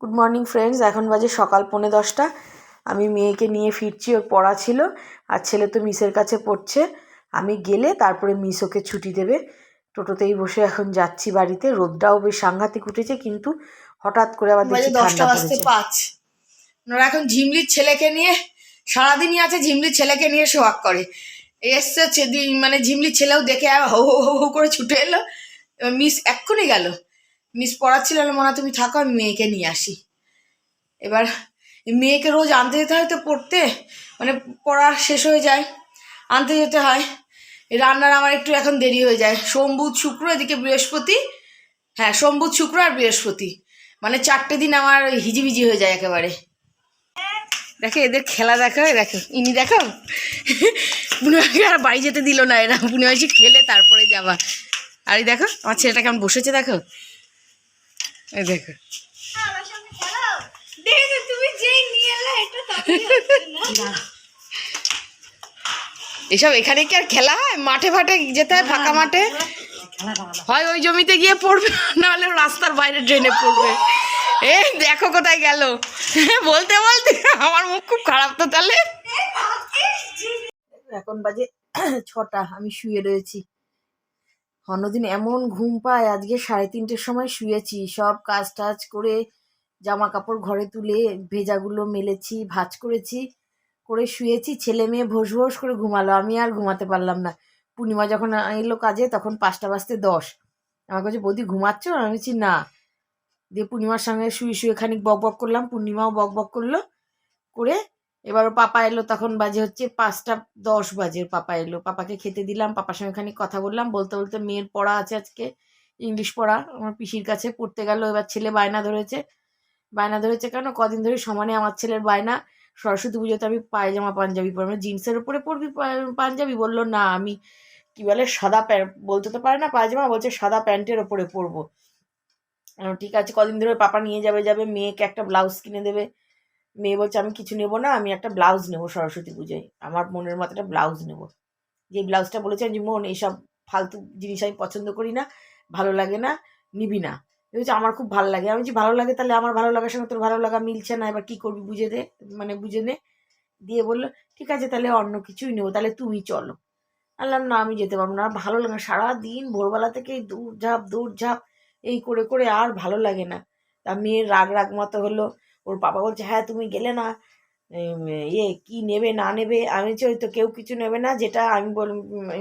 Good morning friends এখন বাজে সকাল পৌনে দশটা। আমি মেয়েকে নিয়ে ফিরছি ওর পড়া ছিল আর ছেলে তো মিসের কাছে পড়ছে। আমি গেলে তারপরে মিস ওকে ছুটি দেবে। টোটোতেই বসে এখন যাচ্ছি বাড়িতে। রোদটাও বেশ সাংঘাতিক উঠেছে কিন্তু হঠাৎ করে আবার দেখছি দশটা বাজতে পাঁচ। ওনারা এখন ঝিমলির ছেলেকে নিয়ে সারাদিনই আছে ঝিমলির ছেলেকে নিয়ে সোহাগ করে। এসছে মানে ঝিমলির ছেলেও দেখে হৌ হৌ হৌ করে ছুটে এলো। মিস এক্ষুনি গেল। মিস পড়াচ্ছিল মনা তুমি থাকো, আমি মেয়েকে নিয়ে আসি। এবার মেয়েকে রোজ আনতে যেতে হয় তো পড়তে মানে পড়া শেষ হয়ে যায়, আনতে যেতে হয়। রান্নার আমার একটু এখন দেরি হয়ে যায়। সোম, বুধ, শুক্র, এদিকে বৃহস্পতি হ্যাঁ সোম, বুধ, শুক্র আর বৃহস্পতি। মানে চারটে দিন আমার হিজিবিজি হয়ে যায় একেবারে। দেখো এদের খেলা দেখো, এই দেখো, ইনি দেখো। বুনিমাকে আর বাড়ি যেতে দিল না এরা। বুনিমাসি খেলে তারপরে যাবা। আর দেখো, আমার ছেলেটা কেমন বসেছে দেখো। এই দেখো। এসব এখানে কি আর খেলা হয়? মাঠে ফাটে যেতে হয় ফাঁকা মাঠে? হয় ওই জমিতে গিয়ে পড়বে নাহলে রাস্তার বাইরে ট্রেনে পড়বে। এ দেখো কোথায় গেল। বলতে বলতে আমার মুখ খুব খারাপ তো তাহলে। এখন বাজে ছটা আমি শুয়ে রয়েছি। অন্যদিন এমন ঘুম পায়, আজকে সাড়ে তিনটের সময় শুয়েছি। সব কাজ টাজ করে জামা কাপড় ঘরে তুলে ভেজাগুলো মেলেছি, ভাজ করেছি, করে শুয়েছি। ছেলে মেয়ে ভোস ভোস করে ঘুমালো। আমি আর ঘুমাতে পারলাম না। পূর্ণিমা যখন এলো কাজে, তখন পাঁচটা বাজতে দশ। আমার কাছে, বৌদি, ঘুমাচ্ছ? আমি বলছি, না। দিয়ে পূর্ণিমার সঙ্গে শুয়ে শুয়ে খানিক বক বক করলাম। পূর্ণিমাও বক বক করল, করে এবার পাপা এলো তখন বাজে হচ্ছে পাঁচটা দশ বাজে পাপা এলো। পাপাকে খেতে দিলাম, পাপার সঙ্গে খানিক কথা বললাম, বলতে বলতে মেয়ের পড়া আছে আজকে, ইংলিশ পড়া। আমার পিসির কাছে পড়তে গেল, এবার ছেলে বায়না ধরেছে। বায়না ধরেছে কেন? কদিন ধরে সমানে আমার ছেলের বায়না। সরস্বতী পুজোতে আমি পায়জামা, পাঞ্জাবি পরবো। জিন্সের উপরে পরবি পাঞ্জাবি? বলল, না, আমি কি বলে, সাদা প্যান্ট। বলতে তো পারে না, পায়জামা, বলছে, সাদা প্যান্টের ওপরে পরবো। ঠিক আছে, কদিন ধরে পাপা নিয়ে যাবে যাবে, মেয়েকে একটা ব্লাউজ কিনে দেবে। মেয়ে বলছে, আমি কিছু নেব না, আমি একটা ব্লাউজ নেব সরস্বতী পুজোয়। আমার মনের মতো একটা ব্লাউজ নেব। যে ব্লাউজটা বলেছে যে মন এইসব ফালতু জিনিস আমি পছন্দ করি না, ভালো লাগে না, নিবি না। বলছে, আমার খুব ভালো লাগে। আমি যে ভালো লাগে তাহলে আমার ভালো লাগার সঙ্গে তোর ভালো লাগা মিলছে না, এবার কী করবি বুঝে দে মানে বুঝে নে। দিয়ে বলল, ঠিক আছে তাহলে অন্য কিছুই নেব, তাহলে তুমি চলো। বললাম, না, আমি যেতে পারব না ভালো লাগে না, সারাদিন ভোরবেলা থেকে এই দৌড় ঝাঁপ দৌড় ঝাঁপ এই করে করে আর ভালো লাগে না। তা মেয়ের রাগ রাগ মতো হলো ওর বাবা বলছে হ্যাঁ তুমি গেলে না ইয়ে কি নেবে, না নেবে? আমি ওই তো কেউ কিছু নেবে না, যেটা আমি বল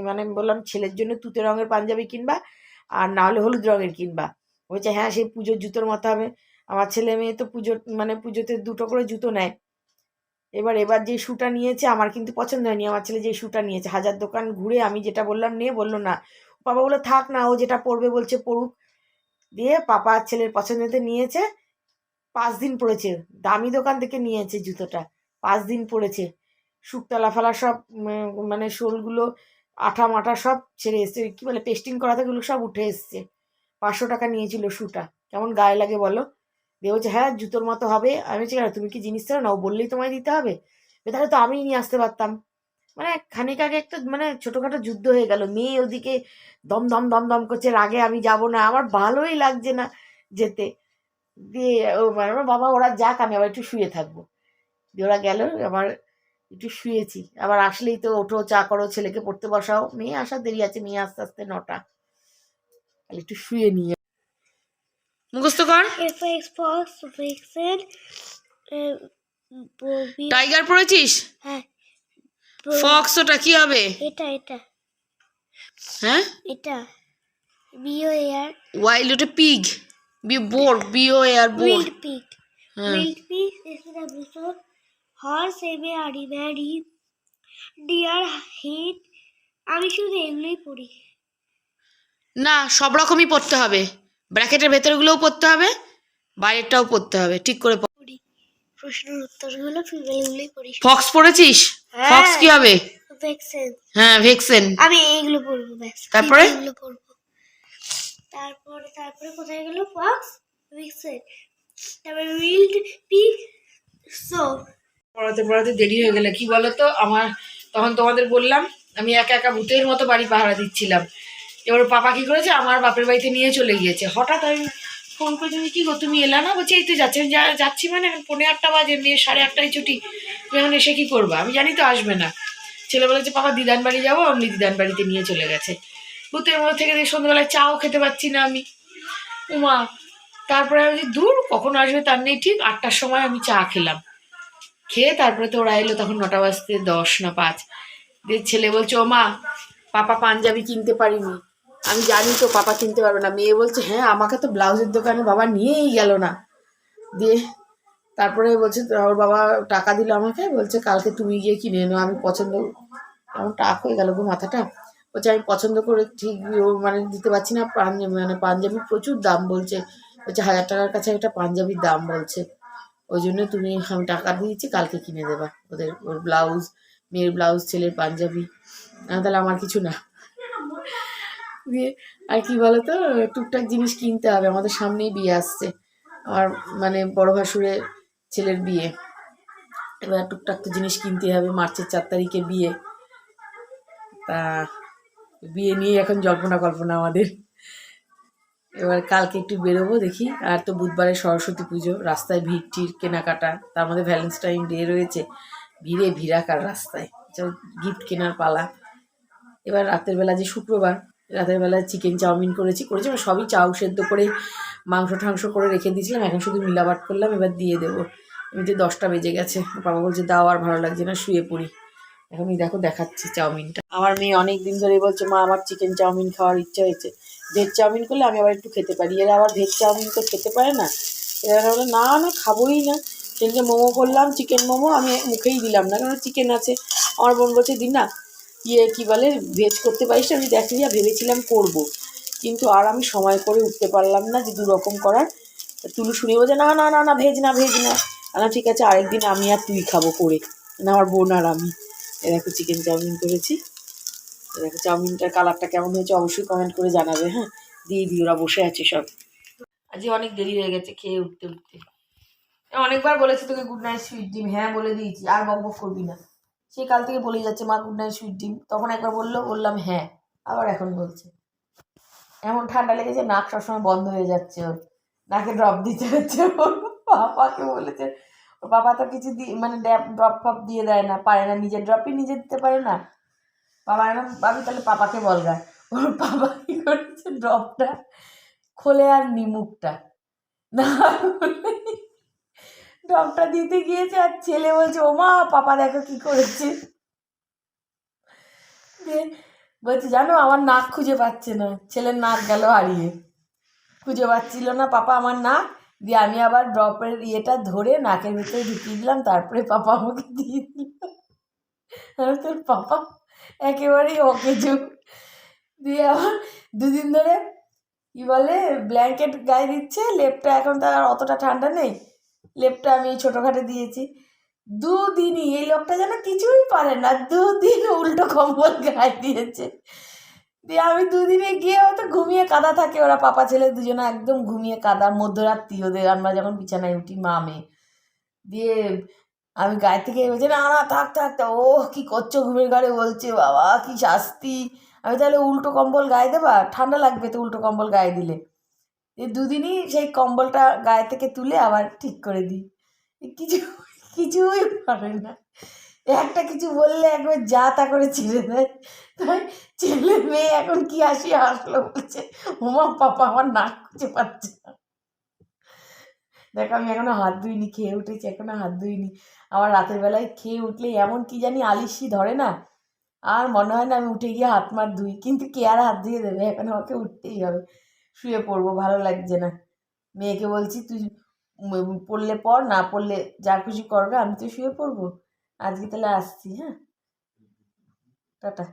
মানে বললাম, ছেলের জন্য তুতে রঙের পাঞ্জাবি কিনবা, আর না হলে হলুদ রঙের কিনবা। বলছে হ্যাঁ সেই পুজোর জুতোর মতো হবে। আমার ছেলে মেয়ে তো পুজোর মানে পুজোতে দুটো করে জুতো নেয়। এবার এবার যে শুটা নিয়েছে, আমার কিন্তু পছন্দ হয়নি। আমার ছেলে যে শুটা নিয়েছে, হাজার দোকান ঘুরে আমি যেটা বললাম, নিয়ে বলল না। বাবা বলল, থাক না, ও যেটা পরবে বলছে পড়ুক দিয়ে পাপা ছেলের পছন্দতে নিয়েছে। পাঁচ দিন পড়েছে। দামি দোকান থেকে নিয়েছে জুতোটা। পাঁচ দিন পড়েছে। শুকতলা ফালা সব মানে শোলগুলো, আঠা মাঠা সব ছেড়ে এসছে। কী বলে পেস্টিং করা থাকলে সব উঠে এসছে। পাঁচশো টাকা নিয়েছিল শুটা কেমন গায়ে লাগে বলো? দিয়ে বলছে হ্যাঁ জুতোর মতো হবে। আমি বলছি তুমি কি জিনিস চাও না ও বললেই তোমায় দিতে হবে? তাহলে তো আমিই নিয়ে আসতে পারতাম। মানে খানিক আগে একটা মানে ছোটোখাটো যুদ্ধ হয়ে গেল। মেয়ে ওদিকে দম দম দম দম করছে, রাগে আমি যাব না। আমার ভালোই লাগছে না যেতে। দিয়ে ও মানে আমার বাবা ওরা যাক আমি আবার একটু শুয়ে থাকব। দিয়ে ওরা গেল আবার একটু শুয়েছি। আবার আসলেই তো ওঠো চা করো ছেলেকে পড়তে বসাও। মেয়ে আসার দেরি আছে মেয়ে আস্তে আস্তে নটা। তাহলে একটু শুয়ে নিয়ে মুখস্থ কর। টাইগার পড়েছিস? হ্যাঁ। ফক্স ওটা কি হবে? এটা এটা। হ্যাঁ? এটা। বিও এয়ার ওয়াইল্ড ওটা পিগ এয়ার বোর উইল্ড পিক হ্যাঁ wild pig S W horse M A R E very deer hit আমি শুধু এগুলোই পড়ি। না সব রকমই পড়তে হবে। ব্র্যাকেটের ভেতরগুলোও পড়তে হবে বাইরেরটাও পড়তে হবে। ঠিক করে পড়। প্রশ্নের উত্তরগুলো ফিমেলগুলোই পড়ি। ফক্স পড়েছিস? হ্যাঁ। ফক্স কি হবে? ভেক্সেন হ্যাঁ ভেক্সেন আমি এইগুলো পড়ব ব্যাস। তারপরে? এগুলো পড়ব। তারপরে তারপরে কোথায় গেল? ফক্স ভিক্সেন তারপরে উইল্ড পিক সো পড়াতে পড়াতে দেরি হয়ে গেলে। কি বলো তো আমার তখন তোমাদের বললাম আমি একা একা ভূতের মতো বাড়ি পাহারা দিচ্ছিলাম। এবার পাপা কি করেছে? আমার বাপের বাড়িতে নিয়ে চলে গিয়েছে। হঠাৎ আমি ফোন করেছি আমি, কি তুমি এলা না? বলছি এই তো যাচ্ছি। যা- যাচ্ছি মানে এখন পনেরো আটটা বাজে মেয়ে সাড়ে আটটায় ছুটি। তুমি এখন এসে কি করব? আমি জানি তো আসবে না। ছেলে বলেছে পাপা দিদান বাড়ি যাব অমনি দিদান বাড়িতে নিয়ে চলে গেছে। ভূতের মধ্যে থেকে দিয়ে সন্ধ্যাবেলায় চাও খেতে পাচ্ছি না আমি। উমা, তারপরে আমি দূর কখন আসবে তার নেই, ঠিক আটটার সময় আমি চা খেলাম। খেয়ে তারপরে তো ওরা এলো তখন নটা বাজতে দশ না পাঁচ। দিয়ে ছেলে বলছে, ও মা, পাপা পাঞ্জাবি কিনতে পারিনি। আমি জানি তো পাপা কিনতে পারবে না। মেয়ে বলছে হ্যাঁ আমাকে তো ব্লাউজের দোকানে বাবা নিয়েই গেল না। দিয়ে তারপরে বলছে, ওর বাবা টাকা দিল আমাকে, বলছে কালকে তুমি গিয়ে কিনে এনো, আমি পছন্দ, আমার টাক হয়ে গেল গো মাথাটা। বলছে আমি পছন্দ করে ঠিক মানে দিতে পারছি না, পাঞ্জাবি মানে পাঞ্জাবির প্রচুর দাম বলছে। বলছে হাজার টাকার কাছে একটা পাঞ্জাবির দাম বলছে। ওই জন্য তুমি আমি টাকা দিয়েছি, কালকে কিনে দেবা। ওদের ওর ব্লাউজ, মেয়ের ব্লাউজ, ছেলের পাঞ্জাবি। তাহলে আমার কিছু না। দিয়ে আর কি বলতো, টুকটাক জিনিস কিনতে হবে, আমাদের সামনেই বিয়ে আসছে। আমার মানে বড় ভাসুরের ছেলের বিয়ে। এবার টুকটাক তো জিনিস কিনতে হবে, মার্চের চার তারিখে বিয়ে। তা বিয়ে নিয়ে এখন জল্পনা কল্পনা আমাদের। এবার কালকে একটু বেরোবো দেখি। আর তো বুধবারে সরস্বতী পুজো, রাস্তায় ভিড় টির কেনাকাটা, তার মধ্যে ভ্যালেন্টাইন ডে রয়েছে। ভিড়ে ভিড়াকার রাস্তায়। চল গিফট কেনার পালা। এবার রাতের বেলা যে শুক্রবার, রাতের বেলা চিকেন চাউমিন করেছি। করেছি মানে সবই চাউ সেদ্ধ করে, মাংস ঠাংস করে রেখে দিয়েছিলাম। এখন শুধু মিলাবাট করলাম, এবার দিয়ে দেবো। এমনিতে দশটা বেজে গেছে। বাবা বলছে, দাও, আর ভালো লাগছে না, শুয়ে পড়ি। এখনই দেখো দেখাচ্ছি চাউমিনটা। আমার মেয়ে অনেক দিন ধরে বলছে, মা, আমার চিকেন চাউমিন খাওয়ার ইচ্ছা হয়েছে। ভেজ চাউমিন করলে আমি আবার একটু খেতে পারি। এরা আবার ভেজ চাউমিন তো খেতে পারে না। এরা বলে না না, খাবোই না। সেদিনকে মোমো করলাম চিকেন মোমো? আমি মুখেই দিলাম না, কারণ চিকেন আছে। আমার বোন বলছে, দিন না ইয়ে কী বলে, ভেজ করতে পারিস? না?" আমি দেখলি আর ভেবেছিলাম করব। কিন্তু আর আমি সময় করে উঠতে পারলাম না যে দুরকম করার। তুলু শুনে বলছে, না না না না, ভেজ না ভেজ না। না ঠিক আছে, আরেকদিন আমি আর তুই খাব করে। না আমার বোন আর আমি। এ দেখো চিকেন চাউমিন করেছি। এরকম চাউমিনটার কালারটা কেমন হয়েছে অবশ্যই কমেন্ট করে জানাবে হ্যাঁ? দিয়ে দিই ওরা বসে আছে সব। আজকে অনেক দেরি হয়ে গেছে খেয়ে উঠতে উঠতে। অনেকবার বলেছি তোকে গুড নাইট সুইট ডিম। হ্যাঁ বলে দিয়েছি, আর বক বক করবি না। সে কাল থেকে বলেই যাচ্ছে, মা গুড নাইট সুইট ডিম। তখন একবার বলল, বললাম হ্যাঁ। আবার এখন বলছে। এমন ঠান্ডা লেগেছে, নাক সবসময় বন্ধ হয়ে যাচ্ছে ওর। নাকে ড্রপ দিতে হচ্ছে পাপাকে বলেছে বাবা তো কিছু মানে ড্রপ ফপ দিয়ে দেয় না, পারে না, নিজের ড্রপই নিজে দিতে পারে না। বাবা এখন ভাবি তাহলে পাপাকে বল বলগা ওর বাবা কি করেছে? ড্রপটা খোলে আর নিমুখটা না, ড্রপটা দিতে গিয়েছে আর ছেলে বলছে ও মা পাপা দেখো কি করেছে। বলছে, জানো, আমার নাক খুঁজে পাচ্ছে না। ছেলের নাক গেল হারিয়ে। খুঁজে পাচ্ছিল না, পাপা, আমার নাক দিয়ে আমি আবার ড্রপের ইয়েটা ধরে নাকের ভিতরে ঢুকিয়ে দিলাম, তারপরে পাপা আমাকে দিয়ে দিল। তোর পাপা, একেবারেই যুগ দিয়ে আবার দুদিন ধরে কী বলে ব্ল্যাঙ্কেট গায়ে দিচ্ছে, লেপটা এখন তো আর অতটা ঠান্ডা নেই, লেপটা আমি ছোটোখাটো দিয়েছি। দুদিনই, এই লোকটা যেন কিছুই পারে না, দুদিন উল্টো কম্বল গায়ে দিয়েছে। দিয়ে আমি দুদিনে গিয়ে হয়তো ঘুমিয়ে কাদা থাকে, ওরা পাপা ছেলে দুজনে একদম ঘুমিয়ে কাদা, মধ্যরাত্রি ওদের, আমরা যখন বিছানায় উঠি, মা মেয়ে দিয়ে আমি গায়ে থেকে বলছি, না না, থাক থাক ও, কী করছ ঘুমের ঘরে? বলছে, বাবা, কি শাস্তি। আমি তাহলে উল্টো কম্বল গায়ে দেবা? ঠান্ডা লাগবে তো উল্টো কম্বল গায়ে দিলে। দুদিনই সেই কম্বলটা গায়ে থেকে তুলে আবার ঠিক করে দিই। কিছু কিছুই পারে না। একটা কিছু বললে একবার যা তা করে ছেড়ে দেয়। তাই ছেলে মেয়ে এখন কি হাসি আসলো বলছে, ওমা পাপা আমার নাক খুঁজে পাচ্ছে না। দেখো, আমি এখনও হাত ধুইনি, খেয়ে উঠেছি, এখনও হাত ধুইনি। আমার রাতের বেলায় খেয়ে উঠলেই এমন কি জানি আলিশি ধরে না? আর মনে হয় না আমি উঠে গিয়ে হাত মার ধুই, কিন্তু কে আর হাত ধুয়ে দেবে? এখন আমাকে উঠতেই হবে। শুয়ে পড়ব, ভালো লাগছে না। মেয়েকে বলছি, তুই পড়লে পড়, না পড়লে যা খুশি করবে আমি তো শুয়ে পড়ব। আজকে তাহলে আসছি হ্যাঁ? টাটা।